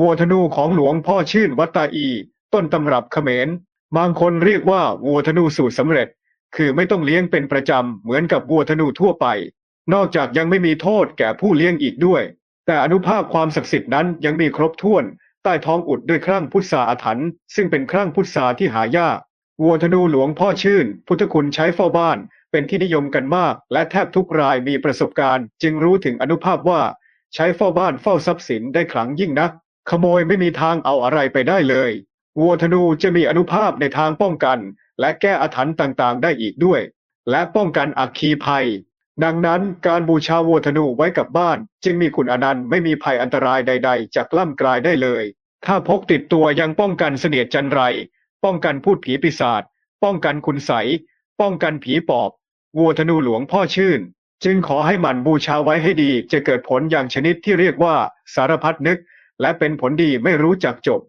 วัวธนูของหลวงพ่อชื่นวัดตาอี ต้นตำรับเขมร บางคนเรียกว่าวัวธนูสูตรสำเร็จ คือไม่ต้องเลี้ยงเป็นประจำเหมือนกับวัวธนูทั่วไป นอกจากยังไม่มีโทษแก่ผู้เลี้ยงอีกด้วย แต่อนุภาพความศักดิ์สิทธิ์นั้นยังมีครบถ้วน ใต้ท้องอุดด้วยครั่งพุทราอาถรรพ์ซึ่งเป็นครั่งพุทราที่หายากวัวธนูหลวงพ่อชื่น พุทธคุณใช้เฝ้าบ้าน เป็นที่นิยมกันมาก และแทบทุกรายมีประสบการณ์ จึงรู้ถึงอนุภาพว่า ใช้เฝ้าบ้านเฝ้าทรัพย์สินได้ขลังยิ่งนัก ขโมยไม่มีทางเอาอะไรไปได้เลย วัวธนูจะมีอนุภาพในทางป้องกัน และแก้อาถรรพ์ต่างๆ ได้อีกด้วย และป้องกันอัคคีภัย ดังนั้นการบูชาวัวธนูไว้กับบ้าน จึงมีคุณอนันต์ไม่มีภัยอันตรายใด ๆ จากล่ำกลายได้เลย ถ้าพกติดตัวยังป้องกันเสนียดจันไร ป้องกันพูดผีปีศาจป้องกันคุณใสป้องกันผีปอบ วัวธนูหลวงพ่อชื่น จึงขอให้หมันบูชาไว้ให้ดีจะเกิดผลอย่างชนิดที่เรียกว่าสารพัดนึก และเป็นผลดีไม่รู้จักจบ